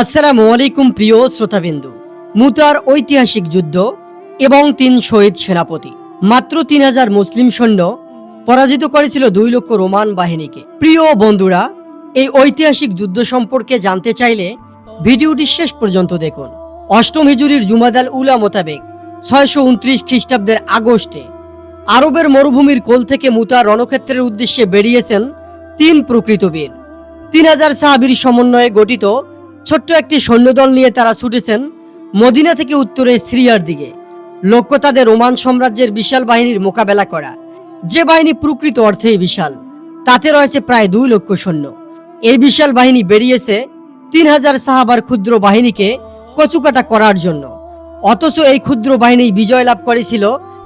আসসালামু আলাইকুম প্রিয় শ্রোতাবিন্দু। মুতার ঐতিহাসিক যুদ্ধ এবং তিন শহীদ সেনাপতি। মাত্র তিন হাজার মুসলিম সৈন্য পরাজিত করেছিল দুই লক্ষ রোমান বাহিনীকে। প্রিয় বন্ধুরা, এই ঐতিহাসিক যুদ্ধ সম্পর্কে জানতে চাইলে ভিডিওটি শেষ পর্যন্ত দেখুন। অষ্টম হিজুরির জুমাদাল উলা মোতাবেক ছয়শো উনত্রিশ খ্রিস্টাব্দের আগস্টে আরবের মরুভূমির কোল থেকে মুতা রণক্ষেত্রের উদ্দেশ্যে বেরিয়েছেন তিন প্রকৃত বীর। তিন হাজার সাহাবির সমন্বয়ে গঠিত ছোট্ট একটি সৈন্যদল নিয়ে তারা ছুটেছেন মদিনা থেকে উত্তরে সিরিয়ার দিকে। লক্ষ্য তাদের রোমান সাম্রাজ্যের বিশাল বাহিনীর মোকাবেলা করা। যে বাহিনী প্রকৃত অর্থেই বিশাল, তাতে রয়েছে প্রায় দুই লক্ষ সৈন্য। এই বিশাল বাহিনী বেরিয়েছে তিন হাজার সাহাবার ক্ষুদ্র বাহিনীকে কচুকাটা করার জন্য। অথচ এই ক্ষুদ্র বাহিনী বিজয় লাভ করেছিল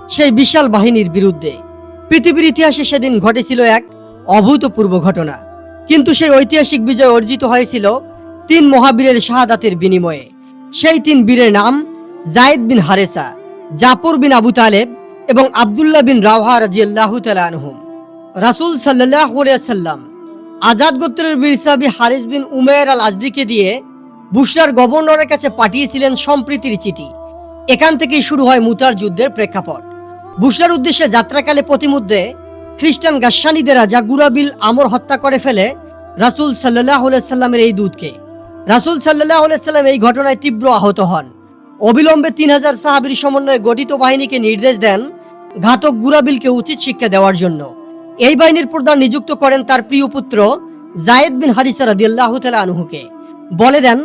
সেই বিশাল বাহিনীর বিরুদ্ধে। পৃথিবীর ইতিহাসে সেদিন ঘটেছিল এক অভূতপূর্ব ঘটনা। কিন্তু সেই ঐতিহাসিক বিজয় অর্জিত হয়েছিল তিন মহাবীরের শাহাদাতের বিনিময়ে। সেই তিন বীরের নাম জায়েদ বিন হারেসা, জাফর বিন আবু তালেব এবং আবদুল্লাহ বিন রাওহা রাজিয়াল্লাহ আনহুম। রাসূল সাল্লাহ সাল্লাম আজাদ গোত্রের বীর সাহাবী হারিস বিন উমের আল আজদিকে দিয়ে বুশরার গভর্নরের কাছে পাঠিয়েছিলেন সম্প্রীতির চিঠি। এখান থেকেই শুরু হয় মুতার যুদ্ধের প্রেক্ষাপট। বুশরার উদ্দেশ্যে যাত্রাকালে প্রতিমধ্যে খ্রিস্টান গাসানিদেরা যা গুরাবিল আমর হত্যা করে ফেলে রাসূল সাল্লাহ সাল্লামের এই দূতকে। রাসূল সাল্লাহ সাল্লাম এই ঘটনায় তীব্র আহত হন। অবিলম্বে তিন হাজার সাহাবির সমন্বয়ে গঠিত বাহিনীকে নির্দেশ দেন ঘাতক গুরাবিলকে উচিত শিক্ষা দেওয়ার জন্য। এই বাহিনীর প্রধান নিযুক্ত করেন তার প্রিয় পুত্র জায়েদ বিন হারিসা রাদিয়াল্লাহু তাআলা আনহুকে। বলে দেন,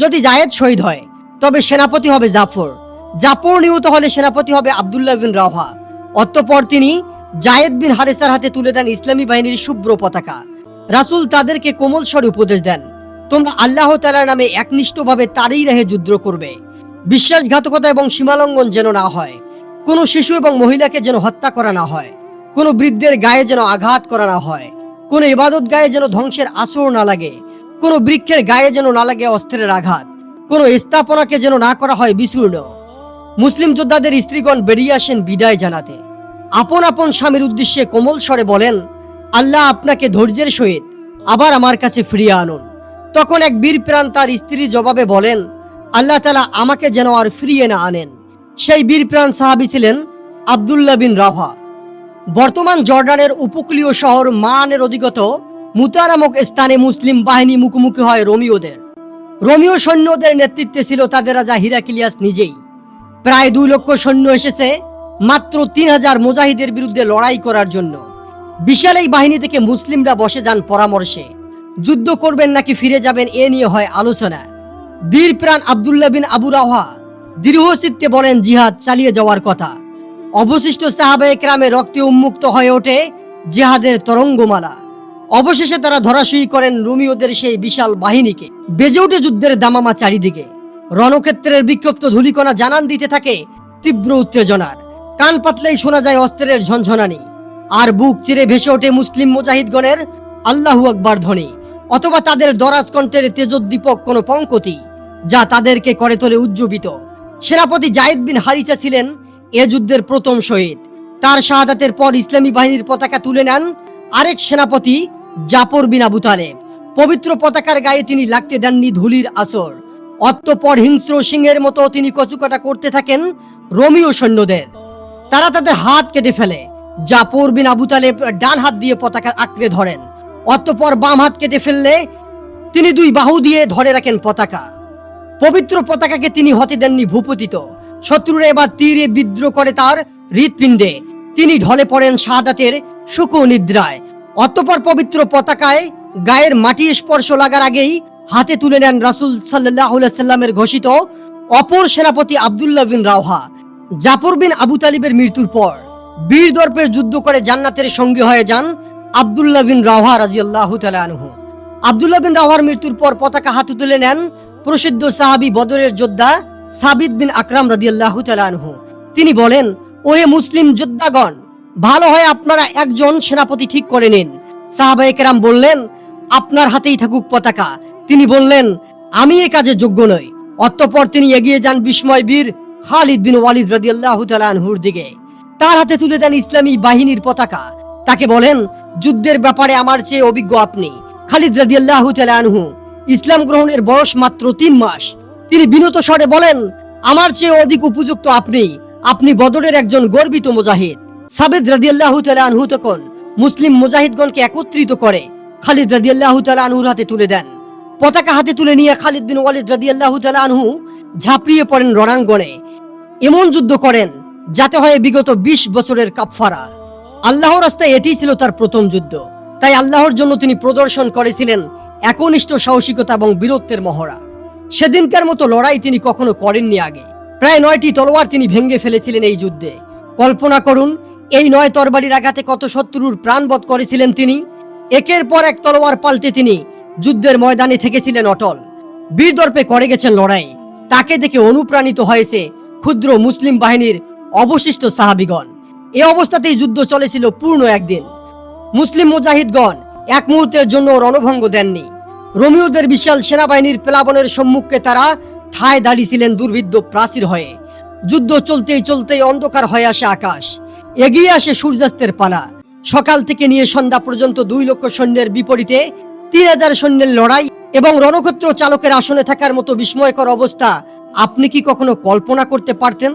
যদি জায়েদ শহীদ হয়, তবে সেনাপতি হবে জাফর। জাফর নিহত হলে সেনাপতি হবে আব্দুল্লাহ বিন রাহা অতঃপর তিনি জায়েদ বিন হারিসার হাতে তুলে দেন ইসলামী বাহিনীর শুভ্র পতাকা। রাসূল তাদেরকে কোমল স্বরে উপদেশ দেন। তোমরা আল্লাহ তাআলার নামে একনিষ্ঠভাবে তারই রেহে যুদ্ধ করবে। বিশ্বাসঘাতকতা এবং সীমালঙ্ঘন যেন না হয়, কোনো শিশু এবং মহিলাকে যেন হত্যা করা না হয়, কোনো বৃদ্ধের গায়ে যেন আঘাত করা না হয়, কোনো ইবাদত গায়ে যেন ধ্বংসের আসর না লাগে, কোনো বৃক্ষের গায়ে যেন না লাগে অস্ত্রের আঘাত, কোনো স্থাপনাকে যেন না করা হয় বিচূর্ণ। মুসলিম যোদ্ধাদের স্ত্রীগণ বেরিয়ে আসেন বিদায় জানাতে। আপন আপন স্বামীর উদ্দেশ্যে কোমল স্বরে বলেন, আল্লাহ আপনাকে ধৈর্যের সহিত আবার আমার কাছে ফিরিয়ে আনুন। তখন এক বীর প্রাণ তার স্ত্রীর জবাবে বলেন, আল্লাহ তালা আমাকে যেন আর ফিরিয়ে না আনেন। সেই বীর প্রাণ সাহাবি ছিলেন আবদুল্লাহ বিন রাভা বর্তমান জর্ডানের উপকূলীয় শহর মানের অধিগত মুতা নামক স্থানে মুসলিম বাহিনী মুখোমুখি হয় রোমিওদের। রোমিও সৈন্যদের নেতৃত্বে ছিল তাদের রাজা হিরাকিলিয়াস নিজেই। প্রায় দুই লক্ষ সৈন্য এসেছে মাত্র তিন হাজার মুজাহিদের বিরুদ্ধে লড়াই করার জন্য। বিশাল এই বাহিনী থেকে মুসলিমরা বসে যান পরামর্শে। যুদ্ধ করবেন নাকি ফিরে যাবেন এ নিয়ে হয় আলোচনা বীর প্রাণ আবদুল্লাহ বিন আবু রাহা দৃঢ়চিত্তে বলেন, জিহাদ চালিয়ে যাওয়ার কথা। অবশিষ্ট সাহাবে একরামে রক্তে উন্মুক্ত হয়ে ওঠে জিহাদের তরঙ্গমালা। অবশেষে তারা ধরাশয়ী করেন রোমিওদের সেই বিশাল বাহিনীকে। বেজে ওঠে যুদ্ধের দামামা চারিদিকে। রণক্ষেত্রের বিক্ষিপ্ত ধুলিকণা জানান দিতে থাকে তীব্র উত্তেজনার। কান পাতলেই শোনা যায় অস্ত্রের ঝনঝনানি। আর বুক চিরে ভেসে ওঠে মুসলিম মুজাহিদগণের আল্লাহু আকবার ধ্বনি। অথবা তাদের দরাজ কণ্ঠের তেজোদ্দীপক কোনো পঙ্কতি, যা তাদেরকে করে তোলে উজ্জীবিত। সেনাপতি জায়েদ বিন হারিসা ছিলেন এ যুদ্ধের প্রথম শহীদ। তার শাহাদাতের পর ইসলামী বাহিনীর পতাকা তুলে নেন আরেক সেনাপতি জাফর বিন আবু তালেব। পবিত্র পতাকার গায়ে তিনি লাগতে দেননি ধুলির আসর। অতঃপর হিংস্র সিংহের মতো তিনি কচুকাটা করতে থাকেন রোমিও সৈন্যদের। তারা তাদের হাত কেটে ফেলে। জাফর বিন আবু তালেব ডান হাত দিয়ে পতাকা আঁকড়ে ধরেন। অতঃপর বাম হাত কেটে ফেললে তিনি দুই বাহু দিয়ে ধরে রাখেন পতাকা। পবিত্র পতাকাকে তিনি হতে দেননি ভূপতিত। শত্রুরা এবার তীরে বিদ্রোহ করে তার হৃৎপিণ্ডে। তিনি ঢলে পড়েন শাহাদাতের সুখ নিদ্রায়। অতঃপর পবিত্র পতাকায় গায়ের মাটি স্পর্শ লাগার আগেই হাতে তুলে নেন রাসুল সাল্লামের ঘোষিত অপর সেনাপতি আবদুল্লাহ বিন রাওহা। জাফর বিন আবু তালিবের মৃত্যুর পর বীর দর্পের যুদ্ধ করে জান্নাতের সঙ্গী হয়ে যান আবদুল্লাহ বিন রাওহা রাজিয়াল্লাহু তাআলা আনহু। আবদুল্লাহ বিন রাওহার মৃত্যুর পর পতাকা হাতে তুলে নেন প্রসিদ্ধ সাহাবী বদরের যোদ্ধা সাবিদ বিন আকরাম রাদিয়াল্লাহু তাআলা আনহু। তিনি বলেন, ওহে মুসলিম যোদ্ধাগণ, ভালো হয় আপনারা একজন সেনাপতি ঠিক করে নিন। সাহাবা একরাম বললেন, আপনার হাতেই থাকুক পতাকা। তিনি বললেন, আমি এ কাজে যোগ্য নই। অতঃপর তিনি এগিয়ে যান বিস্ময় বীর খালিদ বিন ওয়ালিদ রাদিয়াল্লাহু তাআলা আনহুর দিকে। তার হাতে তুলে দেন ইসলামী বাহিনীর পতাকা। তাকে বলেন, যুদ্ধের ব্যাপারে আমার চেয়ে অভিজ্ঞ আপনি। খালিদ রাদিয়াল্লাহু তাআলা আনহু, ইসলাম গ্রহণের বয়স মাত্র তিন মাস। তিনি বিনত স্বরে বলেন, আমার চেয়ে অধিক উপযুক্ত আপনি। আপনি বদরের একজন গর্বিত মুজাহিদ। সাবেদ রাদিয়াল্লাহু তাআলা আনহু তখন মুসলিম মুজাহিদগণকে একত্রিত করে খালিদ রাদিয়াল্লাহু তাআলা আনহুর হাতে তুলে দেন। পতাকা হাতে তুলে নিয়ে খালিদ বিন ওয়ালিদ রাদিয়াল্লাহু তাআলা আনহু ঝাঁপিয়ে পড়েন রণাঙ্গনে। এমন যুদ্ধ করেন যাতে হয় বিগত ২০ বছরের কাফফারা আল্লাহর রাস্তায় এটিই ছিল তার প্রথম যুদ্ধ। তাই আল্লাহর জন্য তিনি প্রদর্শন করেছিলেন একনিষ্ঠ সাহসিকতা এবং বীরত্বের মহড়া। সেদিনকার মতো লড়াই তিনি কখনো করেননি আগে। প্রায় নয়টি তলোয়ার তিনি ভেঙে ফেলেছিলেন এই যুদ্ধে। কল্পনা করুন, এই নয় তরবারির আঘাতে কত শত্রুর প্রাণবধ করেছিলেন তিনি। একের পর এক তলোয়ার পাল্টে তিনি যুদ্ধের ময়দানে থেকেছিলেন অটল। বীরদর্পে করে গেছেন লড়াই। তাকে দেখে অনুপ্রাণিত হয়েছে ক্ষুদ্র মুসলিম বাহিনীর অবশিষ্ট সাহাবিগণ। এ অবস্থাতেই যুদ্ধ চলেছিল পূর্ণ একদিন। মুসলিম মুজাহিদগণ এক মুহূর্তের জন্য রণভঙ্গ দেননি। রোমিওদের বিশাল সেনাবাহিনীর প্লাবনের সম্মুখে তারা ঠায় দাঁড়িয়েছিলেন দুর্ভিদ্য প্রাচীর হয়ে। যুদ্ধ চলতেই চলতেই অন্ধকার হয়ে আসে আকাশ। এগিয়ে আসে সূর্যাস্তের পালা। সকাল থেকে নিয়ে সন্ধ্যা পর্যন্ত দুই লক্ষ সৈন্যের বিপরীতে তিন হাজার সৈন্যের লড়াই এবং রণক্ষেত্র চালকের আসনে থাকার মতো বিস্ময়কর অবস্থা আপনি কি কখনো কল্পনা করতে পারতেন?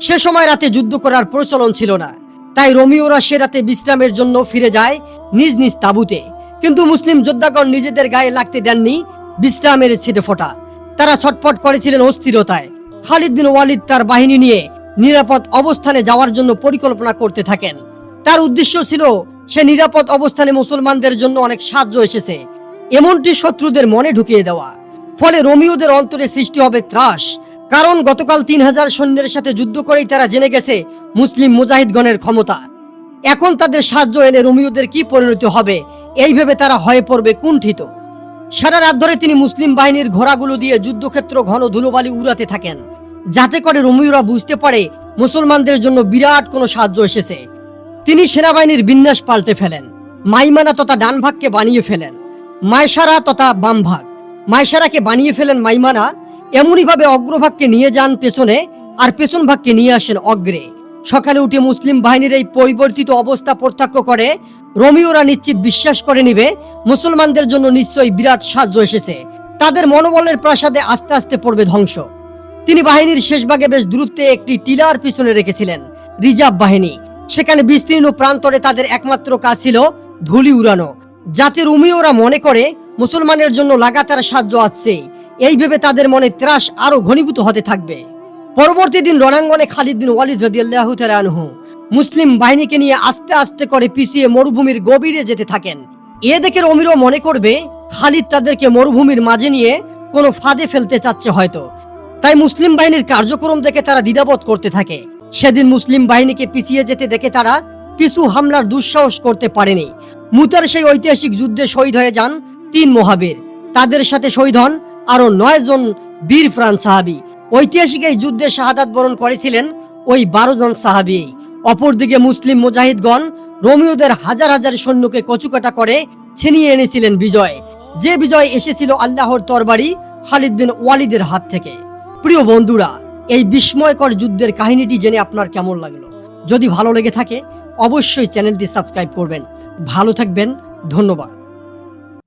সে সময় রাতে যুদ্ধ করার প্রচলন ছিল না। তাই রোমিওরা সে রাতে বিশ্রামের জন্য ফিরে যায় নিজ নিজ তাঁবুতে। কিন্তু মুসলিম যোদ্ধাগণ নিজেদের গায়ে লাগতে দেননি, বিশ্রামের ছিটে ফোটা। তারা ছটফট করেছিলেন অস্থিরতায়। খালিদ বিন ওয়ালিদ তার বাহিনী নিয়ে নিরাপদ অবস্থানে যাওয়ার জন্য পরিকল্পনা করতে থাকেন। তার উদ্দেশ্য ছিল, সে নিরাপদ অবস্থানে মুসলমানদের জন্য অনেক সাহায্য এসেছে। এমনটি শত্রুদের মনে ঢুকিয়ে দেওয়া। ফলে রোমিওদের অন্তরে সৃষ্টি হবে ত্রাস। কারণ গতকাল তিন হাজার সৈন্যের সাথে যুদ্ধ করেই তারা জেনে গেছে মুসলিম মুজাহিদগণের ক্ষমতা। এখন তাদের সাহায্য এলে রোমিওদের কি পরিণতি হবে, এই ভেবে তারা হয়ে পড়বে কুণ্ঠিত। সারা রাত ধরে তিনি মুসলিম বাহিনীর ঘোড়াগুলো দিয়ে যুদ্ধক্ষেত্র ঘন ধুলোবালি উড়াতে থাকেন। যাতে করে রোমিওরা বুঝতে পারে মুসলমানদের জন্য বিরাট কোনো সাহায্য এসেছে। তিনি সেনাবাহিনীর বিন্যাস পাল্টে ফেলেন। মাইমানা তথা ডান ভাগকে বানিয়ে ফেলেন। মায়সারা তথা বাম ভাগ মায়সারাকে বানিয়ে ফেলেন মাইমানা এমনইভাবে অগ্রভাগকে নিয়ে যান পেছনে আর পেছন ভাগকে নিয়ে আসেন অগ্রে। সকালে উঠে মুসলিম বাহিনীর এই পরিবর্তিত অবস্থা প্রত্যক্ষ করে রোমিওরা নিশ্চিত বিশ্বাস করে নিবে, মুসলমানদের জন্য নিশ্চয়ই বিরাট সাহায্য এসেছে। তাদের মনোবলের প্রাসাদে আস্তে আস্তে পড়বে ধ্বংস। তিনি বাহিনীর শেষ ভাগে বেশ দূরত্বে একটি টিলার পিছনে রেখেছিলেন, রিজার্ভ বাহিনী। সেখানে বিস্তীর্ণ প্রান্তরে তাদের একমাত্র কাজ ছিল ধুলি উড়ানো। যাতে রোমিওরা মনে করে, মুসলমানের জন্য লাগাতার সাহায্য আসছে এই ভেবে তাদের মনে ত্রাস আরও ঘনীভূত হতে থাকবে। পরবর্তী দিন রণাঙ্গনে খালিদ বিন ওয়ালিদ রাদিয়াল্লাহু তাআলা আনহু মুসলিম বাহিনীকে নিয়ে আস্তে আস্তে করে পিছিয়ে মরুভূমির গভীরে যেতে থাকেন। এ দেখে রমিরও মনে করবে, খালিদ তাদেরকে মরুভূমির মাঝে নিয়ে কোনো ফাঁদে ফেলতে চাচ্ছে হয়তো। তাই মুসলিম বাহিনীর কার্যক্রম দেখে তারা দ্বিধাবোধ করতে থাকে। সেদিন মুসলিম বাহিনীকে পিছিয়ে যেতে দেখে তারা পিছু হামলার দুঃসাহস করতে পারেনি। মুতার সেই ঐতিহাসিক যুদ্ধে শহীদ হয়ে যান তিন মহাবীর। তাদের সাথে শহীদ হন আরও নয় জন বীর ফ্রান সাহাবি। ঐতিহাসিক এই যুদ্ধে শাহাদাত বরণ করেছিলেন ওই বারো জন সাহাবি। অপরদিকে মুসলিম মুজাহিদগণ রোমিওদের হাজার হাজার সৈন্যকে কচুকাটা করে ছিনিয়ে এনেছিলেন বিজয়। যে বিজয় এসেছিল আল্লাহর তরবারি খালিদ বিন ওয়ালিদের হাত থেকে। প্রিয় বন্ধুরা, এই বিস্ময়কর যুদ্ধের কাহিনীটি জেনে আপনার কেমন লাগল? যদি ভালো লেগে থাকে, অবশ্যই চ্যানেলটি সাবস্ক্রাইব করবেন। ভালো থাকবেন, ধন্যবাদ।